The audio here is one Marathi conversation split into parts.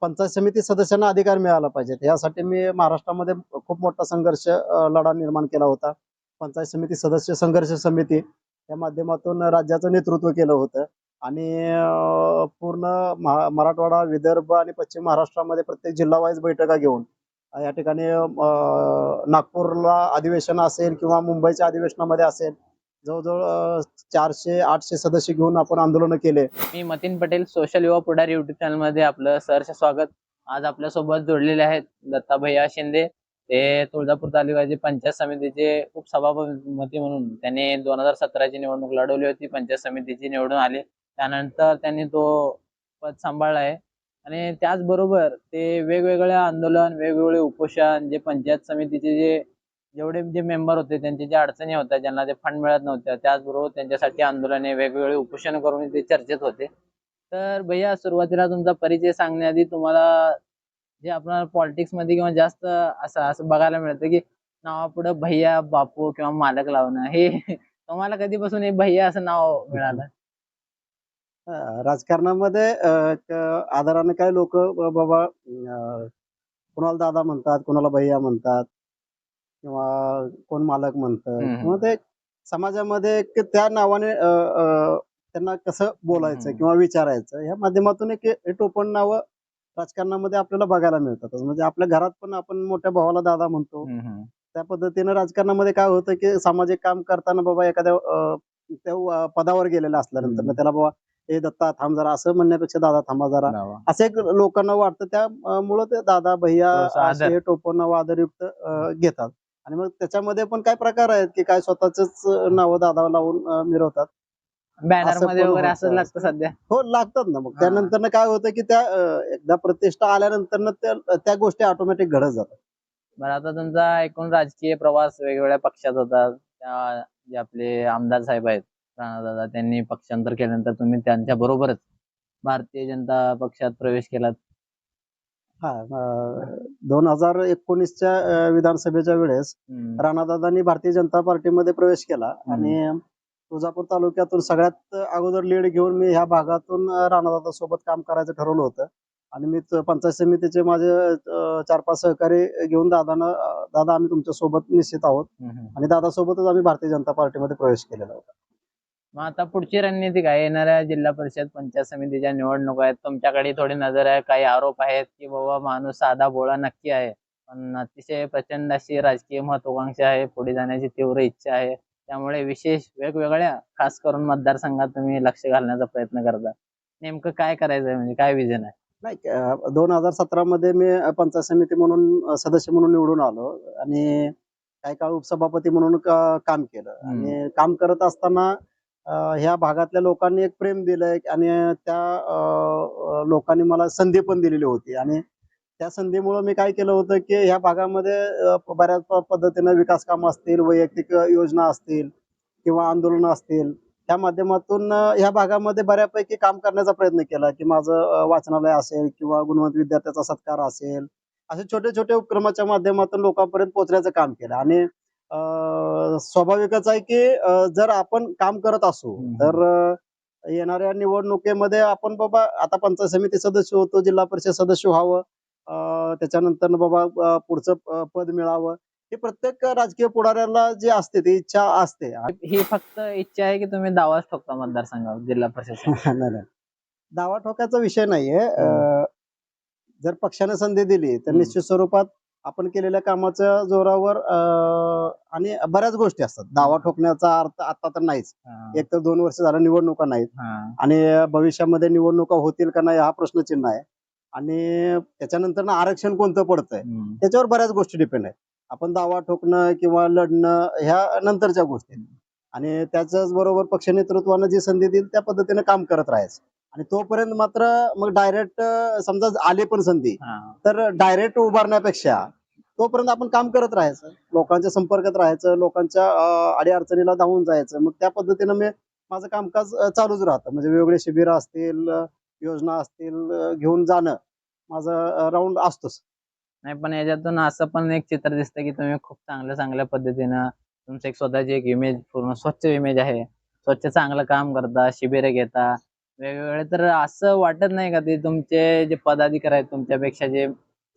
पंचायत समिती सदस्यांना अधिकार मिळाला पाहिजेत यासाठी मी महाराष्ट्रामध्ये खूप मोठा संघर्ष लढा निर्माण केला होता. पंचायत समिती सदस्य संघर्ष समिती या माध्यमातून राज्याचं नेतृत्व केलं होतं. आणि पूर्ण महा- मराठवाडा विदर्भ आणि पश्चिम महाराष्ट्रामध्ये प्रत्येक जिल्हावाईज बैठका घेऊन या ठिकाणी नागपूरला अधिवेशन असेल किंवा मुंबईच्या अधिवेशनामध्ये असेल जवळजवळ चारशे आठशे सदस्य घेऊन आपण आंदोलन केले. मी मतीन पटेल सोशल युवा पुढारी युट्यूब चॅनलमध्ये आपलं सहर्ष स्वागत. आज आपल्यासोबत जोडलेले आहेत दत्ता भैया शिंदे. ते तुळजापूर तालुक्याचे पंचायत समितीचे उपसभापती म्हणून. त्यांनी दोन हजार सतराची निवडणूक लढवली होती पंचायत समितीची निवडून आले. त्यानंतर त्यांनी तो पद सांभाळला आहे. आणि त्याचबरोबर ते वेगवेगळे आंदोलन वेगवेगळे उपोषण जे पंचायत समितीचे जे जेवढे जे मेंबर होते त्यांच्या ज्या अडचणी होत्या ज्यांना ते फंड मिळत नव्हत्या त्याचबरोबर त्यांच्यासाठी आंदोलने वेगवेगळे उपोषण करून ते चर्चेत होते. तर भैया सुरुवातीला तुमचा परिचय सांगण्याआधी तुम्हाला जे आपल्याला पॉलिटिक्समध्ये किंवा जास्त असं असं बघायला मिळतं की नावापुढं भैया बापू किंवा मालक लावणं हे तुम्हाला कधीपासून हे भैया असं नाव मिळालं? राजकारणामध्ये आधाराने काही आदराने लोक बाबा कुणाला कोणाला दादा म्हणतात कोणाला भैया म्हणतात? किंवा कोण मालक म्हणतं हम्म. किंवा ते समाजामध्ये एक त्या नावाने अ, अ, त्यांना कसं बोलायचं हम्म. किंवा विचारायचं ह्या माध्यमातून एक हे टोपण नावं राजकारणामध्ये आपल्याला बघायला मिळतात म्हणजे आपल्या घरात पण आपण मोठ्या भावाला दादा म्हणतो हम्म, हम्म. त्या पद्धतीनं राजकारणामध्ये काय होतं की सामाजिक काम करताना बाबा एखाद्या अ, त्या व- पदावर गेलेला असल्यानंतर हम्म. त्याला बाबा हे दत्ता थांब जरा असं म्हणण्यापेक्षा दादा थांबा जरा. असं एक लोकांना वाटतं त्यामुळं ते दादा भैया थोडंसं आदर. असे टोपण नाव आदरयुक्त अ, घेतात आणि मग त्याच्यामध्ये पण काय प्रकार आहेत की काय स्वतःच नाव दादा लावून मिरवतात? बॅनर असं मध्ये वगैरे. असंच लागतं सध्या. हो लागतात ना मग. त्यानंतर काय होतं की त्या एकदा प्रतिष्ठा आल्यानंतर त्या त्या गोष्टी ऑटोमॅटिक घडत जातात. बरं आता तुमचा एकूण राजकीय प्रवास वेगवेगळ्या पक्षात होता. त्या जे आपले आमदार साहेब आहेत राणादादा त्यांनी पक्षांतर केल्यानंतर तुम्ही त्यांच्या बरोबरच भारतीय जनता पक्षात प्रवेश केलात. हा दोन हजार एकोणीसच्या विधानसभेच्या वेळेस. राणादादांनी भारतीय जनता पार्टीमध्ये प्रवेश केला आणि तुळजापूर तालुक्यातून सगळ्यात अगोदर लीड घेऊन मी ह्या भागातून राणादादा सोबत काम करायचं ठरवलं होतं आणि मी पंचायत समितीचे माझे चार पाच सहकारी घेऊन दादानं दादा आम्ही तुमच्यासोबत निश्चित आहोत. आणि दादा सोबतच आम्ही भारतीय जनता पार्टीमध्ये प्रवेश केलेला होता मग आता पुढची रणनीती काय? येणाऱ्या जिल्हा परिषद पंचायत समितीच्या निवडणुका आहेत. तुमच्याकडे थोडी नजर आहे. काही आरोप आहेत की बाबा माणूस साधा भोळा नक्की आहे. पण अतिशय प्रचंड अशी राजकीय महत्वाकांक्षा आहे. पुढे जाण्याची तीव्र इच्छा आहे. त्यामुळे विशेष वेगवेगळ्या खास करून मतदारसंघात तुम्ही लक्ष घालण्याचा प्रयत्न करता. नेमकं काय करायचं आहे म्हणजे काय विजन आहे? नाही दोन हजार सतरा मध्ये मी पंचायत समिती म्हणून सदस्य म्हणून निवडून आलो. आणि काही काळ उपसभापती म्हणून का- काम केलं. आणि काम करत असताना ह्या भागातल्या लोकांनी एक प्रेम दिलंय आणि त्या लोकांनी मला संधी पण दिलेली होती. आणि त्या संधीमुळे मी काय केलं होतं की ह्या भागामध्ये बऱ्याच पद्धतीनं विकास कामं असतील वैयक्तिक योजना असतील किंवा आंदोलनं असतील त्या माध्यमातून ह्या भागामध्ये बऱ्यापैकी काम करण्याचा प्रयत्न केला की माझं वाचनालय असेल किंवा गुणवंत विद्यार्थ्याचा सत्कार असेल असे छोटे छोटे उपक्रमाच्या माध्यमातून लोकांपर्यंत पोहोचण्याचं काम केलं. आणि स्वाभाविकच आहे की जर आपण काम करत असू. तर येणाऱ्या निवडणुकीमध्ये आपण बाबा आता पंचायत समिती सदस्य होतो जिल्हा परिषद सदस्य व्हावं त्याच्यानंतर बाबा पुढचं पद मिळावं हे प्रत्येक राजकीय पुढाऱ्याला जी असते ती इच्छा असते ही फक्त इच्छा आहे की तुम्ही दावाच ठोकता मतदारसंघावर जिल्हा परिषद. दावा ठोकायचा विषय नाहीये अं, जर पक्षाने संधी दिली तर. निश्चित स्वरूपात आपण केलेल्या कामाच्या जोरावर आणि बऱ्याच गोष्टी असतात. दावा ठोकण्याचा अर्थ आता तर नाहीच. एक तर दोन वर्ष झालं निवडणुका नाहीत. आणि भविष्यामध्ये निवडणुका होतील का नाही हा प्रश्नचिन्ह आहे. आणि त्याच्यानंतर ना आरक्षण कोणतं पडतंय. त्याच्यावर बऱ्याच गोष्टी डिपेंड आहेत. आपण दावा ठोकणं किंवा लढणं ह्या नंतरच्या गोष्टी. आणि त्याच्याच बरोबर पक्ष नेतृत्वानं जी संधी दिली त्या पद्धतीने काम करत राहायचं. आणि तोपर्यंत मात्र मग डायरेक्ट समजा आले पण संधी. तर डायरेक्ट उभारण्यापेक्षा तोपर्यंत आपण काम करत राहायचं. लोकांच्या संपर्कात राहायचं लोकांच्या अडीअडचणीला धावून जायचं. मग त्या पद्धतीनं मी माझं कामकाज चालूच राहतं. म्हणजे वेगवेगळे शिबिर असतील योजना असतील घेऊन जाणं माझं राऊंड असतोच. नाही पण याच्यातून असं पण एक चित्र दिसतं की तुम्ही खूप चांगल्या चांगल्या पद्धतीनं तुमचं एक स्वतःची एक इमेज पूर्ण स्वच्छ इमेज आहे. स्वच्छ चांगलं काम करता शिबिरे घेता वेगवेगळे. तर असं वाटत नाही का ते तुमचे जे पदाधिकारी आहेत तुमच्यापेक्षा जे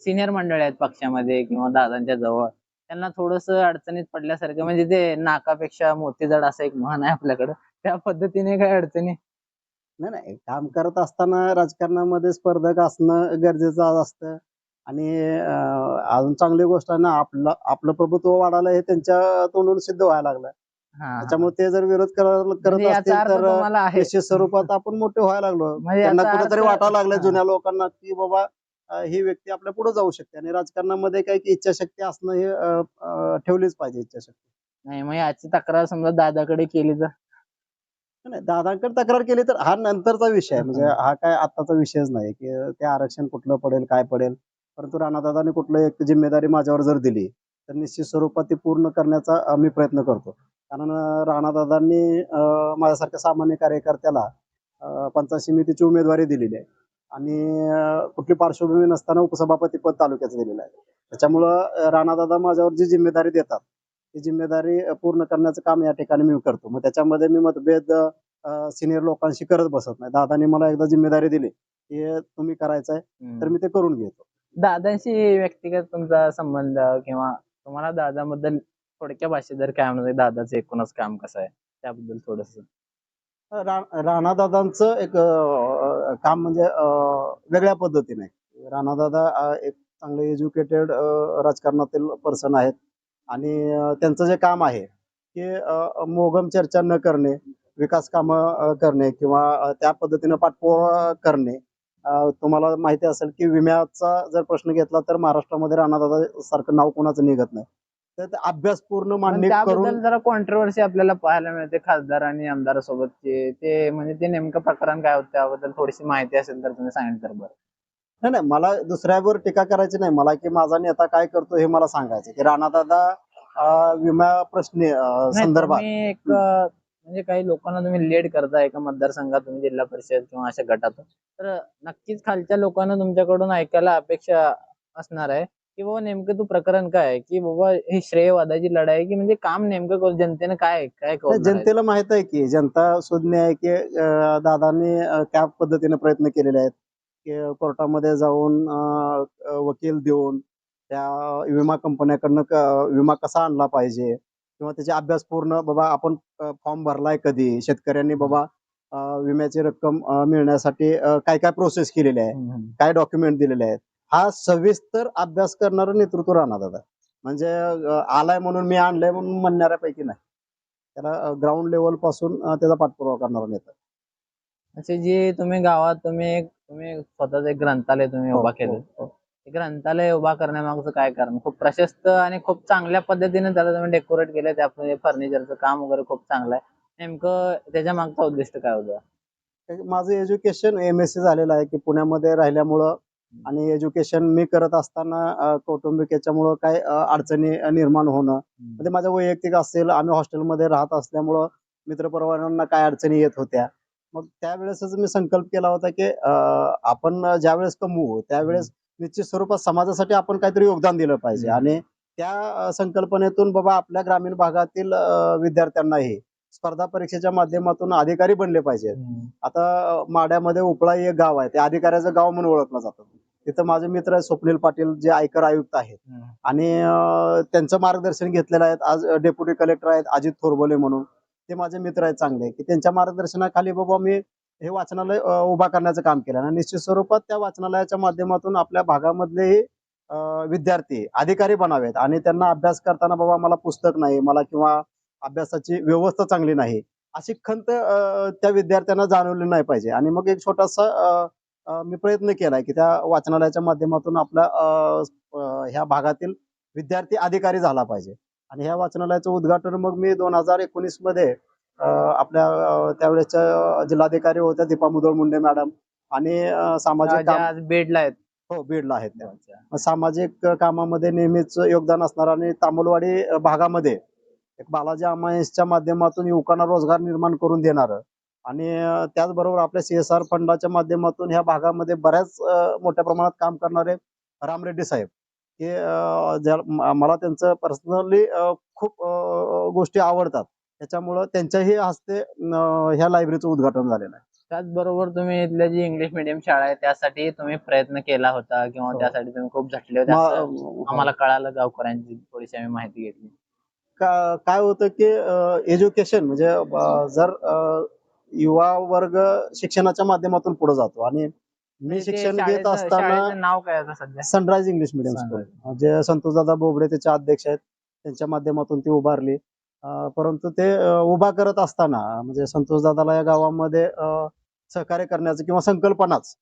सिनियर मंडळी आहेत पक्षामध्ये किंवा दादांच्या जवळ त्यांना थोडस अडचणीत पडल्यासारखं म्हणजे ते नाकापेक्षा मोती जड असं एक म्हण आहे आपल्याकडं. त्या पद्धतीने काय अडचणी? नाही नाही. काम करत असताना राजकारणामध्ये स्पर्धक असणं गरजेचं असतं. आणि अजून चांगली गोष्ट आहे ना आपलं आपलं प्रभुत्व वाढायला हे त्यांच्या तोंडून सिद्ध व्हायला लागलं. त्याच्यामुळे ते जर विरोध करा- करत म्हणजे असतील तर निश्चित स्वरूपात आपण मोठे व्हायला लागलो. म्हणजे त्यांना कुठेतरी वाटायला लागलं. जुन्या लोकांना की बाबा ही व्यक्ती आपल्या पुढे जाऊ शकते आणि राजकारणामध्ये काय की इच्छाशक्ती असणं हे ठेवलीच पाहिजे इच्छाशक्ती. नाही मग याची तक्रार समजा दादाकडे केली तर? नाही दादांकडे तक्रार केली तर हा नंतरचा विषय म्हणजे हा. काय आताचा विषयच नाही की ते आरक्षण कुठलं पडेल काय पडेल. परंतु राणादादांनी कुठलं एक जिम्मेदारी माझ्यावर जर दिली तर निश्चित स्वरूपात ती पूर्ण करण्याचा मी प्रयत्न करतो. कारण राणादादांनी माझ्यासारख्या सामान्य कार्यकर्त्याला पंचायत समितीची उमेदवारी दिलेली आहे. आणि कुठली पार्श्वभूमी नसताना उपसभापती पद तालुक्याचं दिलेलं आहे. त्याच्यामुळं राणादादा माझ्यावर जी जिम्मेदारी देतात ती जिम्मेदारी पूर्ण करण्याचं काम या ठिकाणी मी करतो. मग त्याच्यामध्ये मी मतभेद सिनियर लोकांशी करत बसत नाही. दादानी मला एकदा जिम्मेदारी दिली की हे तुम्ही करायचं आहे तर मी ते करून घेतो. दादांशी व्यक्तिगत तुमचा संबंध किंवा तुम्हाला दादाबद्दल थोडक्या भाषेत जर काय म्हणजे दादाचं एकूणच काम कसं आहे? त्याबद्दल थोडस. रा- राणादादांचं एक काम म्हणजे वेगळ्या पद्धतीने. राणा दादा एक चांगले एज्युकेटेड राजकारणातील पर्सन आहेत. आणि त्यांचं जे काम आहे की अं, मोगम चर्चा न करणे विकास कामं करणे किंवा त्या पद्धतीनं पाठपुरावा करणे तुम्हाला माहिती असेल की विम्याचा जर प्रश्न घेतला तर महाराष्ट्रामध्ये राणादादा सारखं नाव कोणाचं निघत नाही. तर अभ्यास पूर्ण पण मांडणी त्याबद्दल करून जरा कॉन्ट्रोवर्सी आपल्याला पाहायला मिळते खासदार आणि आमदारासोबतचे ते म्हणजे ते नेमकं प्रकरण काय होतं त्याबद्दल थोडीशी माहिती असेल तर तुम्ही सांगितलं तर बरं. नाही नाही मला दुसऱ्यावर टीका करायची नाही. मला की माझा नेता काय करतो हे मला सांगायचं की राणादादा अं, विमा प्रश्नी अं, नाही, संदर्भात. तुम्ही एक अं, म्हणजे काही लोकांना तुम्ही लीड करता एका मतदारसंघात तुम्ही जिल्हा परिषद किंवा अशा गटातून. तर नक्कीच खालच्या लोकांना तुमच्याकडून ऐकायला अपेक्षा असणार आहे. की बाबा नेमकं तू प्रकरण काय आहे? की बाबा ही श्रेयवादाची लढाई आहे की म्हणजे काम नेमकं करू? जनतेनं काय काय करू? जनतेला माहीत आहे की जनता सुज्ञ आहे की अं, दादांनी अं, त्या पद्धतीने प्रयत्न केलेले आहेत. की कोर्टामध्ये जाऊन अं, अं, वकील देऊन त्या विमा कंपन्याकडनं क- विमा कसा आणला पाहिजे? किंवा त्याचे अभ्यास पूर्ण बाबा आपण फॉर्म भरलाय कधी? शेतकऱ्यांनी बाबा अं, विम्याची रक्कम अं, मिळण्यासाठी अं, काय काय प्रोसेस केलेली आहे? काय डॉक्युमेंट दिलेले आहेत? हा सविस्तर अभ्यास करणारं नेतृत्व राहणार दादा. म्हणजे आलाय म्हणून मी आणलंय म्हणून म्हणणाऱ्यापैकी नाही. त्याला ग्राउंड लेवलपासून त्याचा पाठपुरावा करणारा नेता. असे जे तुम्ही गावात तुम्ही तुम्ही स्वतःच एक ग्रंथालय तुम्ही उभा केलं. हो, हो. ते ग्रंथालय उभा करण्यामागचं काय कारण? खूप प्रशस्त आणि खूप चांगल्या पद्धतीने त्याला तुम्ही डेकोरेट केलं त्यामध्ये फर्निचरचं काम वगैरे खूप चांगलं आहे. नेमकं त्याच्या मागचा उद्दिष्ट काय होतं? माझं एज्युकेशन एम एस सी झालेलं आहे की पुण्यामध्ये राहिल्यामुळं आणि एज्युकेशन मी करत असताना कौटुंबिक याच्यामुळं काय अडचणी निर्माण होणं. म्हणजे माझं वैयक्तिक असेल आम्ही हॉस्टेलमध्ये राहत असल्यामुळं मित्रपरिवारांना काय अडचणी येत होत्या. मग त्यावेळेसच मी संकल्प केला होता की आपण ज्यावेळेस कमवू त्यावेळेस निश्चित स्वरूपात समाजासाठी आपण काहीतरी योगदान दिलं पाहिजे. आणि त्या संकल्पनेतून बाबा आपल्या ग्रामीण भागातील विद्यार्थ्यांनाही स्पर्धा परीक्षेच्या माध्यमातून अधिकारी बनले पाहिजे आता माड्यामध्ये उपळा हे एक गाव आहे. ते अधिकाऱ्याचं गाव म्हणून ओळखलं जातं. तिथं माझे मित्र आहेत स्वप्नील पाटील जे आयकर आयुक्त आहेत. आणि त्यांचं मार्गदर्शन घेतलेलं आहे आज डेप्युटी कलेक्टर आहेत अजित थोरबोले म्हणून. ते माझे मित्र आहेत चांगले. की त्यांच्या मार्गदर्शनाखाली बाबा मी हे वाचनालय उभा करण्याचं काम केलं. आणि निश्चित स्वरूपात त्या वाचनालयाच्या माध्यमातून आपल्या भागामधलेही विद्यार्थी अधिकारी बनावेत. आणि त्यांना अभ्यास करताना बाबा मला पुस्तक नाही मला किंवा अभ्यासाची व्यवस्था चांगली नाही. अशी खंत त्या विद्यार्थ्यांना जाणवली नाही पाहिजे. आणि मग एक छोटासा मी प्रयत्न केलाय की त्या वाचनालयाच्या माध्यमातून अं, ह्या भागातील विद्यार्थी अधिकारी झाला पाहिजे. आणि ह्या वाचनालयाचं उद्घाटन मग मी दोन हजार एकोणीसमध्ये आपल्या त्यावेळेसच्या जिल्हाधिकारी होत्या दीपा मुदोळ मुंडे मॅडम आणि सामाजिक बेडला आहेत. हो बीडला आहेत सामाजिक कामामध्ये नेहमीच योगदान असणार आणि तामलवाडी भागामध्ये एक बालाजी अमायन्सच्या माध्यमातून युवकांना रोजगार निर्माण करून देणार आणि त्याचबरोबर आपल्या सीएसआर फंडाच्या माध्यमातून ह्या भागामध्ये बऱ्याच मोठ्या प्रमाणात काम करणारे राम रेड्डी साहेब. हे ज्या- मला त्यांचं पर्सनली खूप गोष्टी आवडतात. त्याच्यामुळं त्यांच्याही हस्ते ह्या लायब्ररीचं उद्घाटन झालेलं आहे. त्याचबरोबर तुम्ही इथल्या जी इंग्लिश मिडियम शाळा आहे त्यासाठी तुम्ही प्रयत्न केला होता किंवा हो. त्यासाठी तुम्ही खूप झटले होते. असं आम्हाला कळालं गावकऱ्यांची थोडीशी आम्ही माहिती घेतली. काय होतं की एज्युकेशन म्हणजे जर युवा वर्ग शिक्षणाच्या माध्यमातून पुढे जातो. आणि मी ते शिक्षण घेत असताना नाव काय आता सध्या? सनराइज इंग्लिश मिडियम स्कूल जे संतोषदादा बोबडे त्याचे अध्यक्ष आहेत त्यांच्या माध्यमातून ती उभारली. परंतु ते उभा करत असताना म्हणजे संतोषदादाला या गावामध्ये सहकार्य करण्याचं किंवा संकल्पनाच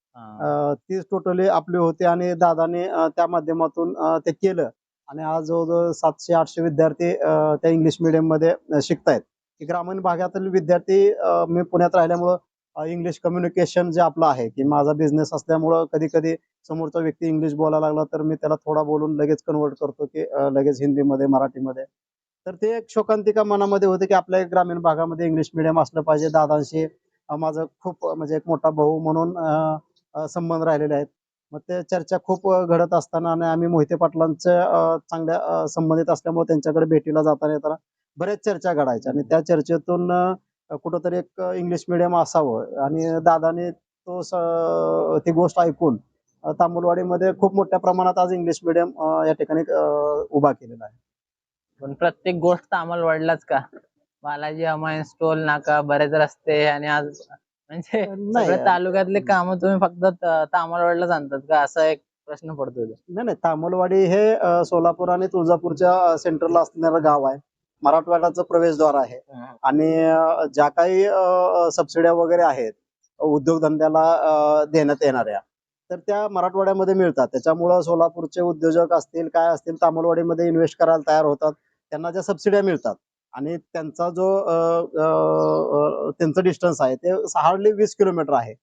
तीच टोटली आपली होती आणि दादाने त्या माध्यमातून ते केलं. आणि आज जवळजवळ सातशे आठशे विद्यार्थी त्या इंग्लिश मिडियममध्ये शिकतायत. ग्रामीण भागातील विद्यार्थी मी पुण्यात राहिल्यामुळं इंग्लिश कम्युनिकेशन जे आपलं आहे की माझा बिझनेस असल्यामुळं कधी कधी समोरचा व्यक्ती इंग्लिश बोलायला लागला तर मी त्याला थोडा बोलून लगेच कन्वर्ट करतो की लगेच हिंदीमध्ये मराठीमध्ये. तर ते एक शोकांतिका मनामध्ये होते की आपल्या ग्रामीण भागामध्ये इंग्लिश मिडियम असलं पाहिजे. दादांशी माझं खूप म्हणजे एक मोठा भाऊ म्हणून संबंध राहिलेले आहेत. मग ते चर्चा खूप घडत असताना आणि आम्ही मोहिते पाटलांच्या चांगल्या संबंधित असल्यामुळे त्यांच्याकडे भेटीला जाताना येताना बऱ्याच चर्चा घडायच्या आणि त्या चर्चेतून कुठंतरी एक इंग्लिश मिडियम असावं आणि दादाने तो ती गोष्ट ऐकून तांबुलवाडीमध्ये खूप मोठ्या प्रमाणात आज इंग्लिश मिडियम या ठिकाणी उभा केलेला आहे. पण प्रत्येक गोष्ट आम्हाला वाढलाच का? बालाजी अमायन्स टोल नाका बरेच रस्ते आणि आज म्हणजे तालुक्यातले काम तुम्ही फक्त तामलवाडलाच आणतात का? असा एक प्रश्न पडतो. नाही नाही तामलवाडी हे सोलापूर आणि तुळजापूरच्या सेंटरला असणारं गाव आहे. मराठवाड्याचं प्रवेशद्वार आहे. आणि ज्या काही सबसिड्या वगैरे आहेत उद्योगधंद्याला देण्यात येणाऱ्या तर त्या मराठवाड्यामध्ये मिळतात. त्याच्यामुळं सोलापूरचे उद्योजक असतील काय असतील तामलवाडीमध्ये इन्व्हेस्ट करायला तयार होतात. त्यांना ज्या सबसिड्या मिळतात आणि त्यांचा जो त्यांचं डिस्टन्स आहे ते हार्डली वीस किलोमीटर आहे.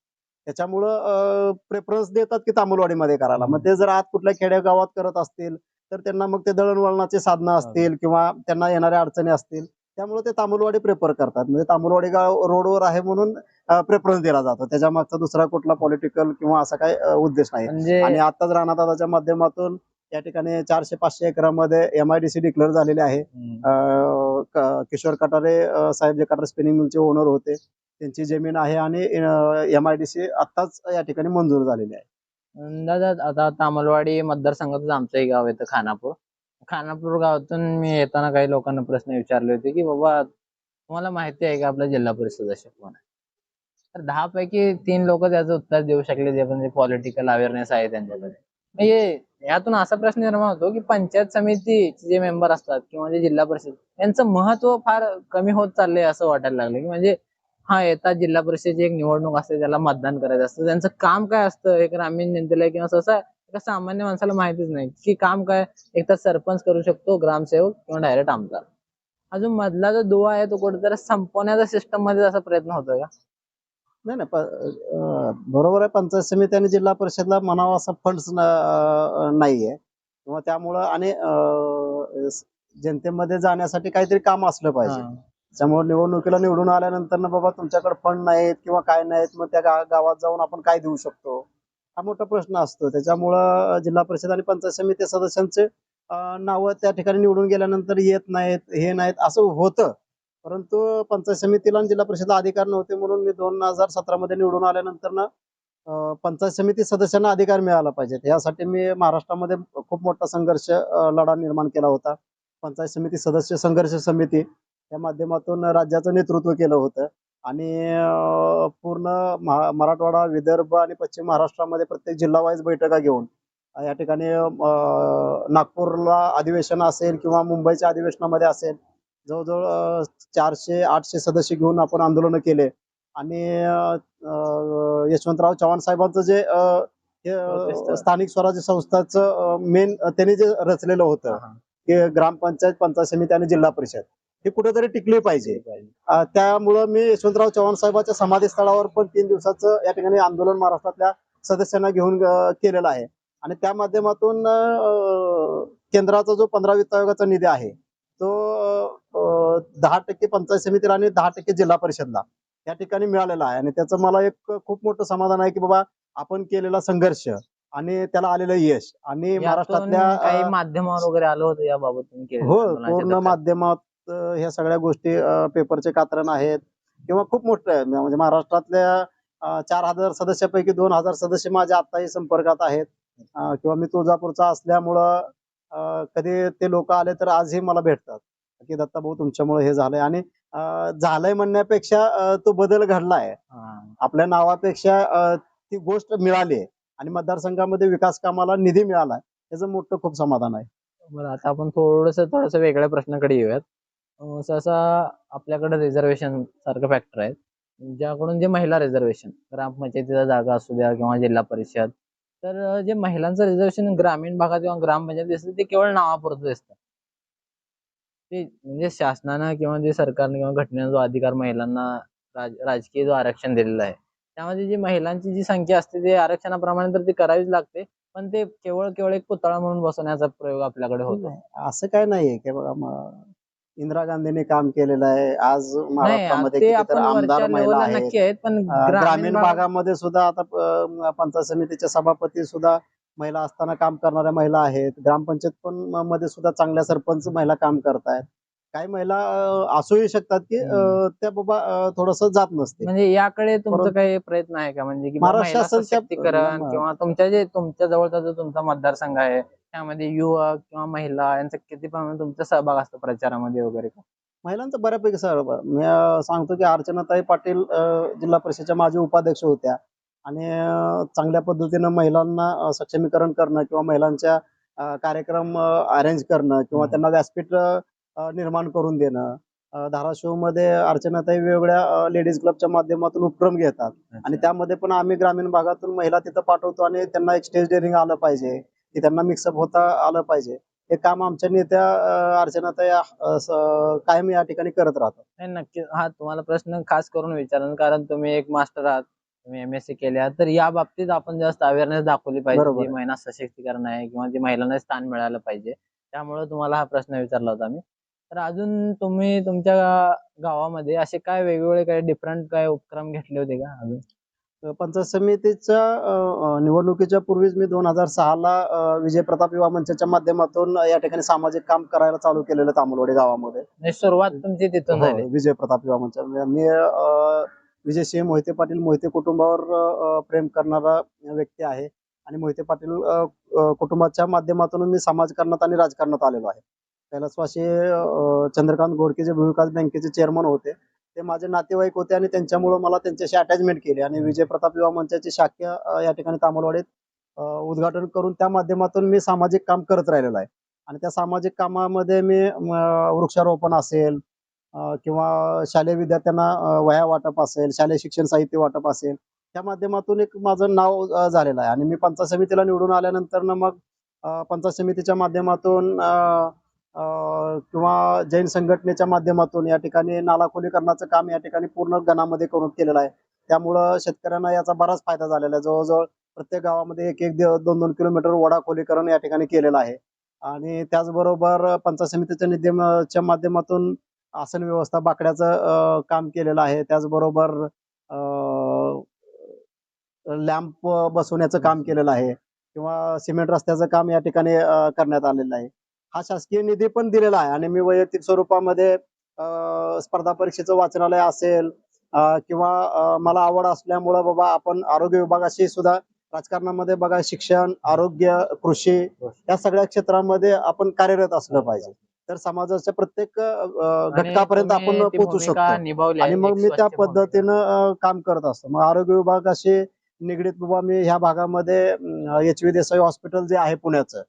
त्याच्यामुळं प्रेफरन्स देतात की तामलवाडीमध्ये करायला. मग ते जर आत कुठल्या खेडेगावात करत असतील तर त्यांना मग ते दळणवळणाचे साधनं असतील किंवा त्यांना येणाऱ्या अडचणी असतील त्यामुळे ते तामुलवाडी प्रेफर करतात. म्हणजे तामुलवाडी गाव रोडवर आहे म्हणून प्रेफरन्स दिला जातो. त्याच्या मागचा दुसरा कुठला पॉलिटिकल किंवा असा काही उद्देश नाही. म्हणजे आणि आताच राणादादाच्या माध्यमातून या ठिकाणी चारशे पाचशे एकरामध्ये एमआयडीसी डिक्लेअर झालेले आहे. हम्म. अं, क- किशोर कटारे साहेब जे कटारे स्पिनिंग मिलचे ओनर होते त्यांची जमीन आहे आणि एमआयडीसी आत्ताच या ठिकाणी मंजूर झालेली आहे. दादा आता तामलवाडी मतदारसंघातच एक गाव येतं खानापूर. खानापूर गावातून मी येताना काही लोकांना प्रश्न विचारले होते की बाबा तुम्हाला माहिती आहे का आपला जिल्हा परिषद सदस्य कोण आहे? तर दहा पैकी तीन लोक त्याचं उत्तर देऊ शकले जे म्हणजे पॉलिटिकल अवेअरनेस आहे त्यांच्याकडे. म्हणजे यातून असा प्रश्न निर्माण होतो की पंचायत समितीचे जे मेंबर असतात किंवा जे जिल्हा परिषद यांचं महत्त्व फार कमी होत चाललंय असं वाटायला लागलं की म्हणजे हा येतात जिल्हा परिषदेची एक निवडणूक असते त्याला मतदान करायचं असतं. त्यांचं काम काय असतं हे ग्रामीण जनतेला किंवा सहसा एका सामान्य माणसाला माहितीच नाही. की काम काय एक तर सरपंच करू शकतो ग्रामसेवक किंवा डायरेक्ट आमदार. अजून मधला जो दुवा आहे तो कुठेतरी संपवण्याचा सिस्टममध्ये असा प्रयत्न होतोय का? नाही नाही बरोबर आहे. पंचायत समिती आणि जिल्हा परिषदला म्हणावा असा फंड्स नाहीये. किंवा त्यामुळं आणि जनतेमध्ये जाण्यासाठी काहीतरी काम असलं पाहिजे. त्यामुळे निवडणुकीला निवडून आल्यानंतर ना बाबा तुमच्याकडे फंड नाहीत किंवा काय नाहीत मग त्या गा- गावात जाऊन आपण काय देऊ शकतो? हा मोठा प्रश्न असतो. त्याच्यामुळं जिल्हा परिषद आणि पंचायत समिती सदस्यांचे नावं त्या ठिकाणी निवडून गेल्यानंतर येत नाहीत हे नाहीत असं होतं. परंतु पंचायत समितीला आणि जिल्हा परिषदला अधिकार नव्हते म्हणून मी दोन हजार सतरा मध्ये निवडून आल्यानंतर ना पंचायत समिती सदस्यांना अधिकार मिळाला पाहिजेत यासाठी मी महाराष्ट्रामध्ये खूप मोठा संघर्ष लढा निर्माण केला होता. पंचायत समिती सदस्य संघर्ष समिती या माध्यमातून राज्याचं नेतृत्व केलं होतं आणि पूर्ण महा- मराठवाडा विदर्भ आणि पश्चिम महाराष्ट्रामध्ये प्रत्येक जिल्हा वाईज बैठका घेऊन या ठिकाणी नागपूरला अधिवेशन असेल किंवा मुंबईच्या अधिवेशनामध्ये असेल जवळजवळ चारशे आठशे सदस्य घेऊन आपण आंदोलनं केले आणि यशवंतराव चव्हाण साहेबांचं जे हे. स्थानिक स्वराज्य संस्थाचं मेन त्यांनी जे रचलेलं होतं. की ग्रामपंचायत पंचायत समिती आणि जिल्हा परिषद ही कुठेतरी टिकली पाहिजे. त्यामुळं मी यशवंतराव चव्हाण साहेबांच्या समाधीस्थळावर पण तीन दिवसाचं या ठिकाणी आंदोलन महाराष्ट्रातल्या सदस्यांना घेऊन केलेलं आहे. आणि त्या माध्यमातून केंद्राचा जो पंधरा वित्त आयोगाचा निधी आहे तो दहा टक्के पंचायत समितीला आणि दहा टक्के जिल्हा परिषदला या ठिकाणी मिळालेला आहे. आणि त्याचं मला एक खूप मोठं समाधान आहे की बाबा आपण केलेला संघर्ष आणि त्याला आलेलं यश आणि महाराष्ट्रातल्या माध्यमावर वगैरे आलं होतं याबाबत हो पूर्ण? माध्यमात ह्या सगळ्या गोष्टी पेपरचे कात्रण आहेत किंवा खूप मोठं आहे. म्हणजे महाराष्ट्रातल्या चार हजार सदस्यापैकी दोन हजार सदस्य माझ्या आत्ताही संपर्कात आहेत. किंवा मी तुळजापूरचा असल्यामुळं कधी ते लोक आले तर आजही मला भेटतात. की दत्ता भाऊ तुमच्यामुळे हे झालंय. आणि झालंय म्हणण्यापेक्षा तो बदल घडलाय. आपल्या नावापेक्षा ती गोष्ट मिळाली आहे. आणि मतदारसंघामध्ये विकास कामाला निधी मिळाला त्याचं मोठं खूप समाधान आहे. बरं आता आपण थोडस थोडस वेगळ्या प्रश्नाकडे येऊयात. सहसा आपल्याकडे रिझर्वेशन सारखं फॅक्टर आहेत. ज्याकडून जे महिला रिझर्वेशन ग्रामपंचायतीचा जागा असू द्या किंवा जिल्हा परिषद तर जे महिलांचं रिझर्वेशन ग्रामीण भागात किंवा ग्रामपंचायत दिसतं ते केवळ नावापुरतं दिसतं. ते म्हणजे शासनानं किंवा जे सरकारने किंवा घटनेनं जो अधिकार महिलांना राज राजकीय जो आरक्षण दिलेलं आहे त्यामध्ये जी महिलांची जी संख्या असते ते आरक्षणाप्रमाणे तर ती करावीच लागते पण ते केवळ केवळ एक पुतळा म्हणून बसवण्याचा प्रयोग आपल्याकडे होतो. नाही, असं काय नाहीये की बघा इंदिरा गांधींनी काम केलेलं आहे. आज महाराष्ट्रामध्ये ते कितीतर आपण आमदार वरच्या महिला लेवलला आहेत. नक्की आहेत पण अं, ग्रामीण भाग- भागामध्ये सुद्धा आता अं, पंचायत समितीच्या सभापती सुद्धा महिला असताना काम करणाऱ्या महिला आहेत. ग्रामपंचायत पण म- मध्ये सुद्धा चांगल्या सरपंच महिला काम करतायत. काही महिला अं, असूही शकतात की अं, त्या बाबा थोडस जात नसते म्हणजे याकडे तुमचं परंतु- काही प्रयत्न आहे का? म्हणजे की महाराष्ट्र शासनच्या- सशक्तीकरण किंवा तुमच्या जे तुमच्या जवळचा जो तुमचा मतदारसंघ आहे त्यामध्ये युवक किंवा महिला यांचा किती प्रमाणात तुमचा सहभाग असतो प्रचारामध्ये वगैरे? का? महिलांचं बऱ्यापैकी सर मी सांगतो की अर्चनाताई पाटील जिल्हा परिषदेच्या माजी उपाध्यक्ष होत्या. आणि चांगल्या पद्धतीनं महिलांना सक्षमीकरण करणं किंवा महिलांच्या कार्यक्रम अरेंज करणं किंवा. त्यांना व्यासपीठ निर्माण करून देणं. अं, धाराशिवमध्ये अर्चनाताई वेगवेगळ्या लेडीज क्लबच्या माध्यमातून उपक्रम घेतात. आणि त्यामध्ये पण आम्ही ग्रामीण भागातून महिला तिथं पाठवतो आणि त्यांना एक स्टेज डेअरिंग आलं पाहिजे. की त्यांना मिक्सअप होता आलं पाहिजे. हे काम आमच्या नेत्या अर्चनाताई कायम या ठिकाणी करत राहतात. नाही नक्की हा तुम्हाला प्रश्न खास करून विचारेन कारण तुम्ही एक मास्टर आहात तुम्ही एम एस सी केले आहात तर या बाबतीत आपण जास्त अवेअरनेस दाखवली पाहिजे. महिला सशक्तीकरण आहे किंवा जी महिलांना स्थान मिळालं पाहिजे. त्यामुळे तुम्हाला हा प्रश्न विचारला होता मी तर अजून तुम्ही तुमच्या गावामध्ये असे काय वेगवेगळे काय डिफरंट काय उपक्रम घेतले होते का अजून? पंचायत समितीच्या निवडणुकीच्या पूर्वीच मी दोन हजार सहाला विजय प्रताप युवा मंचाच्या माध्यमातून या ठिकाणी सामाजिक काम करायला चालू केलेलं तांबलवाडी गावामध्ये. सुरुवात तुमची तिथून हो, झाली. विजय प्रताप युवा मंच. मी विजय सिंह मोहिते पाटील मोहिते कुटुंबावर प्रेम करणारा व्यक्ती आहे. आणि मोहिते पाटील कुटुंबाच्या माध्यमातून मी समाजकारणात आणि राजकारणात आलेलो आहे. कैलासवासी अं, चंद्रकांत घोडके जे भूविकास बँकेचे चेअरमन होते. ते माझे नातेवाईक होते आणि त्यांच्यामुळे मला त्यांच्याशी अटॅचमेंट केली. आणि विजय प्रताप युवा मंचाची शाखा या ठिकाणी तामलवाडीत उद्घाटन करून त्या माध्यमातून मी सामाजिक काम करत राहिलेलो आहे. आणि त्या सामाजिक कामामध्ये मी वृक्षारोपण असेल किंवा शालेय विद्यार्थ्यांना अं, वह्या वाटप असेल शालेय शिक्षण साहित्य वाटप असेल त्या माध्यमातून एक माझं नाव झालेलं आहे. आणि मी पंचायत समितीला निवडून आल्यानंतर ना मग पंचायत समितीच्या माध्यमातून किंवा जैन संघटनेच्या माध्यमातून या ठिकाणी नाला खोलीकरणाचं काम या ठिकाणी पूर्ण गणामध्ये करून केलेलं आहे. त्यामुळं शेतकऱ्यांना याचा बराच फायदा झालेला आहे. जवळजवळ प्रत्येक गावामध्ये एक एक दोन दोन किलोमीटर वडा खोलीकरण या ठिकाणी केलेलं आहे. आणि त्याचबरोबर पंचायत समितीच्या निधीच्या माध्यमातून आसन व्यवस्था बाकड्याचं काम केलेलं आहे. त्याचबरोबर लॅम्प बसवण्याचं काम केलेलं आहे. किंवा सिमेंट रस्त्याचं काम या ठिकाणी करण्यात आलेलं आहे. हा शासकीय निधी पण दिलेला आहे. आणि मी वैयक्तिक स्वरूपामध्ये स्पर्धा परीक्षेचं वाचनालय असेल किंवा मला आवड असल्यामुळं बाबा आपण आरोग्य विभागाशी सुद्धा राजकारणामध्ये बघा शिक्षण आरोग्य कृषी या सगळ्या क्षेत्रामध्ये आपण कार्यरत असलं पाहिजे. तर समाजाच्या प्रत्येक घटकापर्यंत आपण पोहोचू शकतो. आणि मग मी त्या. पद्धतीनं काम करत असतो. मग आरोग्य विभागाशी निगडीत बाबा मी ह्या भागामध्ये एच व्ही देसाई हॉस्पिटल जे आहे पुण्याचं.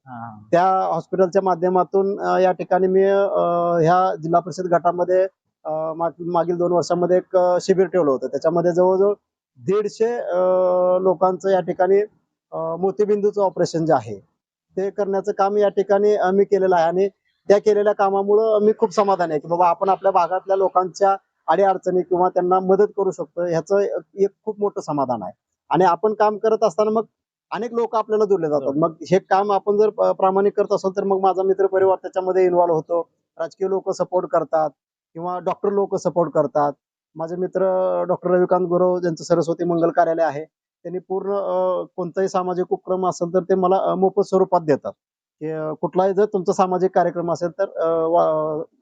त्या हॉस्पिटलच्या माध्यमातून या ठिकाणी मी ह्या जिल्हा परिषद गटामध्ये मागील दोन वर्षामध्ये एक शिबिर ठेवलं होतं. त्याच्यामध्ये जवळजवळ दीडशे लोकांचं या ठिकाणी मोतीबिंदूचं ऑपरेशन जे आहे ते करण्याचं काम या ठिकाणी मी केलेलं आहे. आणि त्या केलेल्या कामामुळं मी खूप समाधानी आहे की बाबा आपण आपल्या भागातल्या लोकांच्या अडीअडचणी किंवा त्यांना मदत करू शकतो ह्याचं एक खूप मोठं समाधान आहे. आणि आपण काम करत असताना मग अनेक लोक आपल्याला जोडले जातात. मग हे काम आपण जर प्रामाणिक करत असेल तर मग माझा मित्र परिवार त्याच्यामध्ये इन्व्हॉल्व्ह होतो. राजकीय लोक सपोर्ट करतात किंवा डॉक्टर लोक सपोर्ट करतात. माझे मित्र डॉक्टर रविकांत गुरव ज्यांचं सरस्वती मंगल कार्यालय आहे त्यांनी पूर्ण कोणताही सामाजिक उपक्रम असेल तर ते मला मोफत स्वरूपात देतात. कुठलाही जर तुमचा सामाजिक कार्यक्रम असेल तर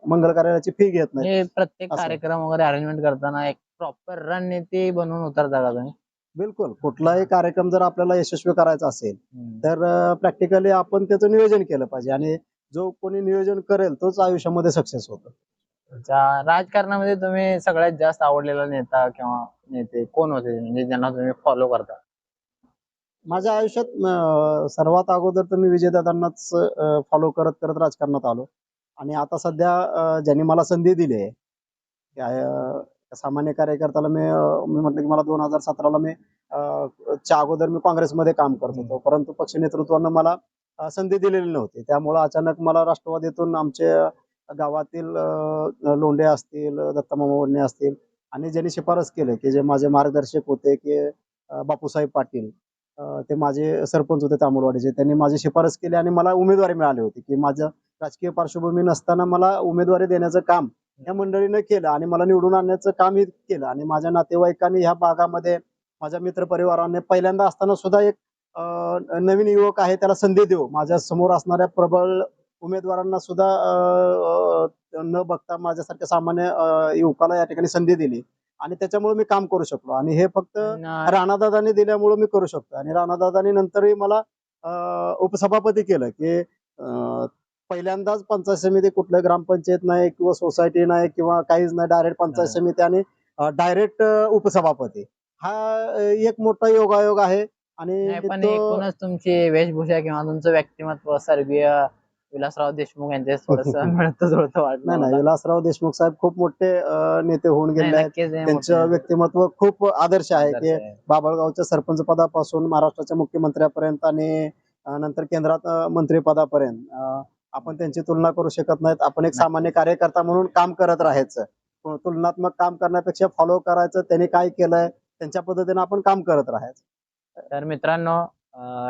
मंगल कार्यालयाची फी घेत नाही म्हणजे प्रत्येक. कार्यक्रम वगैरे अरेंजमेंट करताना एक प्रॉपर रणनीती बनवून उतरता का तुम्ही? बिलकुल. कुठलाही कार्यक्रम जर आपल्याला यशस्वी करायचा असेल. तर प्रॅक्टिकली आपण त्याचं नियोजन केलं पाहिजे आणि जो कोणी नियोजन करेल तोच आयुष्यामध्ये सक्सेस होतो. राजकारणामध्ये तुम्ही सगळ्यात जास्त आवडलेला नेता किंवा नेते कोण होते? म्हणजे ज्यांना तुम्ही फॉलो करता? माझ्या आयुष्यात अं, सर्वात अगोदर तर मी विजयदादांनाच फॉलो करत करत राजकारणात आलो. आणि आता सध्या अं, ज्यांनी मला संधी दिली आहे त्या, अं, सामान्य कार्यकर्त्याला मी मी म्हटलं की मला दोन हजार सतराला मी च्या अगोदर मी काँग्रेसमध्ये काम करत होतो. परंतु पक्ष नेतृत्वानं मला संधी दिलेली नव्हती. त्यामुळं अचानक मला राष्ट्रवादीतून आमचे गावातील लोंढे असतील दत्तमामा वडणे असतील आणि ज्यांनी शिफारस केले की जे माझे मार्गदर्शक होते की बापूसाहेब पाटील ते माझे सरपंच होते तांबडवाडीचे त्यांनी माझी शिफारस केली आणि मला उमेदवारी मिळाली होती की माझं राजकीय पार्श्वभूमी नसताना मला उमेदवारी देण्याचं काम या मंडळीनं केलं आणि मला निवडून आणण्याचं काम ही केलं. आणि माझ्या नातेवाईकांनी ह्या भागामध्ये माझ्या मित्रपरिवाराने पहिल्यांदा असताना सुद्धा एक अं, नवीन युवक आहे त्याला संधी देऊ. माझ्यासमोर असणाऱ्या प्रबळ उमेदवारांना सुद्धा अं, अं, न बघता माझ्यासारख्या सामान्य अं, युवकाला या ठिकाणी संधी दिली. आणि त्याच्यामुळे मी काम करू शकलो. आणि हे फक्त आणि राणादादांनी दिल्यामुळे मी करू शकतो आणि राणादादांनी नंतरही मला अं, उपसभापती केलं की अं, पहिल्यांदाच पंचायत समिती कुठलं ग्रामपंचायत नाही किंवा सोसायटी नाही किंवा काहीच नाही डायरेक्ट पंचायत. समिती आणि डायरेक्ट उपसभापती हा एक मोठा योगायोग आहे आणि पण एकूणच तुमची वेशभूषा किंवा तुमचं व्यक्तिमत्व स्वर्गीय विलासराव देशमुख यांचे थोडस मिळत जुळतं वाटलं नाही. विलासराव देशमुख साहेब खूप मोठे नेते होऊन गेले आहेत त्यांचं व्यक्तिमत्व खूप आदर्श आहे की आहे. बाभळगावच्या सरपंच पदापासून महाराष्ट्राच्या मुख्यमंत्र्यापर्यंत आणि नंतर केंद्रात मंत्रिपदापर्यंत आपण त्यांची तुलना करू शकत नाहीत. आपण एक सामान्य कार्यकर्ता म्हणून काम करत राहायचं. तुलनात्मक काम करण्यापेक्षा फॉलो करायचं त्यांनी काय केलंय त्यांच्या पद्धतीने आपण काम करत राहायचं. तर मित्रांनो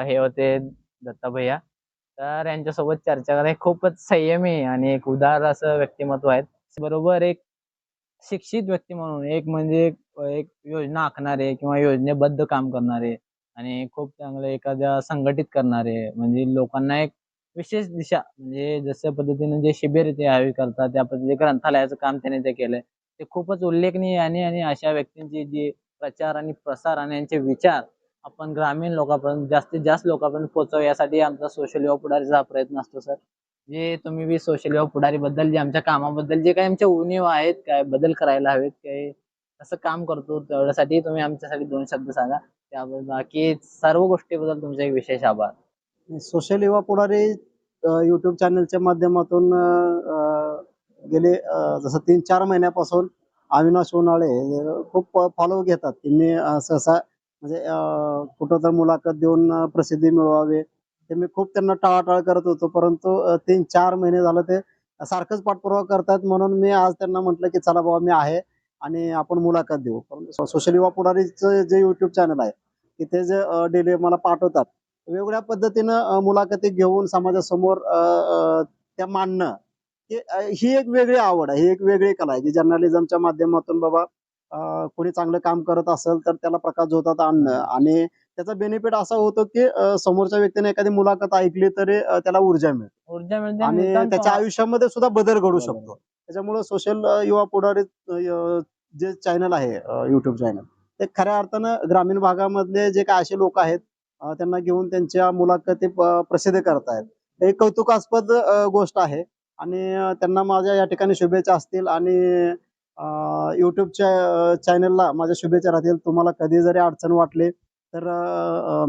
हे होते दत्ता भैया. तर यांच्यासोबत चर्चा करायला खूपच संयमी आणि एक उदार असं व्यक्तिमत्व आहेत. बरोबर एक शिक्षित व्यक्ती म्हणून एक म्हणजे एक योजना आखणारे किंवा योजनेबद्ध काम करणारे आणि खूप चांगले एखाद्या संघटित करणारे म्हणजे लोकांना एक विशेष दिशा. म्हणजे जशा पद्धतीने जे शिबिर ते आयोजित करतात त्या पद्धतीने ग्रंथालयाचं काम त्याने ते केलंय ते खूपच उल्लेखनीय आणि आणि अशा व्यक्तींची जी प्रचार आणि प्रसार आणि यांचे विचार आपण ग्रामीण लोकांपर्यंत जास्तीत जास्त लोकांपर्यंत पोहोचव यासाठी आमचा सोशल युवा पुढारीचा हा प्रयत्न असतो सर जे तुम्ही बी सोशल युवा पुढारी बद्दल जे आमच्या कामाबद्दल जे काही आमच्या उणीव आहेत काय बदल करायला हवेत काय कसं काम करतो तेवढ्यासाठी तुम्ही आमच्यासाठी दोन शब्द सांगा. त्याबद्दल बाकी सर्व गोष्टीबद्दल तुमचे एक विशेष आभार. सोशल युवा पुढारी यूट्यूब चॅनलच्या माध्यमातून गेले जसं तीन चार महिन्यापासून अविनाश उन्हाळे खूप फॉलो घेतात की मी सहसा म्हणजे कुठं तर मुलाखत देऊन प्रसिद्धी मिळवावी. ते मी खूप त्यांना टाळाटाळ करत होतो परंतु तीन चार महिने झालं ते सारखंच पाठपुरावा करतात म्हणून मी आज त्यांना म्हटलं की चला बाबा मी आहे आणि आपण मुलाखत देऊ. परंतु सोशल युवा पुढारीचं जे यूट्यूब चॅनल आहे की ते जे डेली मला पाठवतात वेगवेगळ्या पद्धतीनं मुलाखती घेऊन समाजासमोर त्या मांडणं हे ही एक वेगळी आवड आहे ही एक वेगळी कला आहे की जर्नलिझमच्या माध्यमातून बाबा कोणी चांगलं काम करत असेल तर त्याला प्रकाश झोतात आणणं. आणि त्याचा बेनिफिट असा होतो की समोरच्या व्यक्तीने एखादी मुलाखत ऐकली तरी त्याला ऊर्जा मिळते. ऊर्जा मिळते आणि त्याच्या आयुष्यामध्ये सुद्धा बदल घडू. शकतो. त्याच्यामुळे सोशल युवा पुढारी जे चॅनल आहे युट्यूब चॅनल ते खऱ्या अर्थानं ग्रामीण भागामधले जे काय असे लोक आहेत त्यांना घेऊन त्यांच्या मुलाखती प्रसिद्ध करतायत. हे एक कौतुकास्पद गोष्ट आहे. आणि त्यांना माझ्या या ठिकाणी शुभेच्छा असतील आणि युट्यूबच्या चॅनलला माझ्या शुभेच्छा राहतील. तुम्हाला कधी जरी अडचण वाटली तर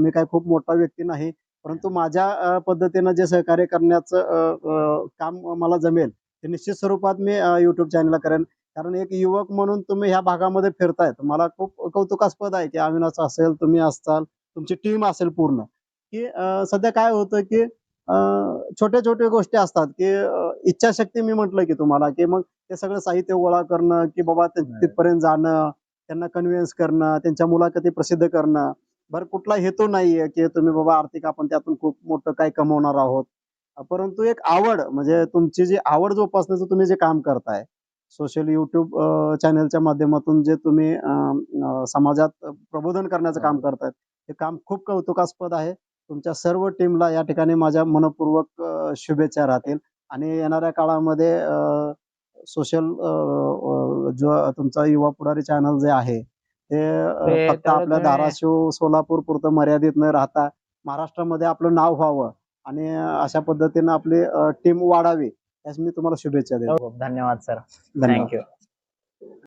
मी काय खूप मोठा व्यक्ती नाही. परंतु माझ्या पद्धतीनं जे सहकार्य करण्याचं काम मला जमेल ते निश्चित स्वरूपात मी युट्यूब चॅनलला करेन. कारण एक युवक म्हणून तुम्ही ह्या भागामध्ये फिरतायत. मला खूप कौतुकास्पद आहे की अविनाश असेल तुम्ही असाल तुमची टीम असेल पूर्ण. की सध्या काय होतं की छोट्या छोट्या गोष्टी असतात की इच्छाशक्ती मी म्हटलं की तुम्हाला की मग ते सगळं साहित्य गोळा करणं की बाबा. तिथपर्यंत जाणं त्यांना कन्व्हिन्स करणं त्यांच्या मुलाखती प्रसिद्ध करणं. बरं कुठला हेतू नाहीये की तुम्ही बाबा आर्थिक आपण त्यातून खूप मोठं काय कमवणार आहोत. परंतु एक आवड म्हणजे तुमची जी आवड जोपासण्याचं तुम्ही जे काम करताय सोशल युट्यूब चॅनलच्या माध्यमातून जे तुम्ही समाजात प्रबोधन करण्याचं काम करतायत हे काम खूप कौतुकास्पद आहे. तुमच्या सर्व टीमला या ठिकाणी माझ्या मनपूर्वक शुभेच्छा राहतील. आणि येणाऱ्या काळामध्ये सोशल जो तुमचा युवा पुढारी चॅनल जे आहे हे ते फक्त आपल्या धाराशिव सोलापूर पुरतं मर्यादित न राहता महाराष्ट्रामध्ये आपलं नाव व्हावं. आणि अशा पद्धतीनं आपली टीम वाढावी याच मी तुम्हाला शुभेच्छा देतो. खूप धन्यवाद सर थँक्यू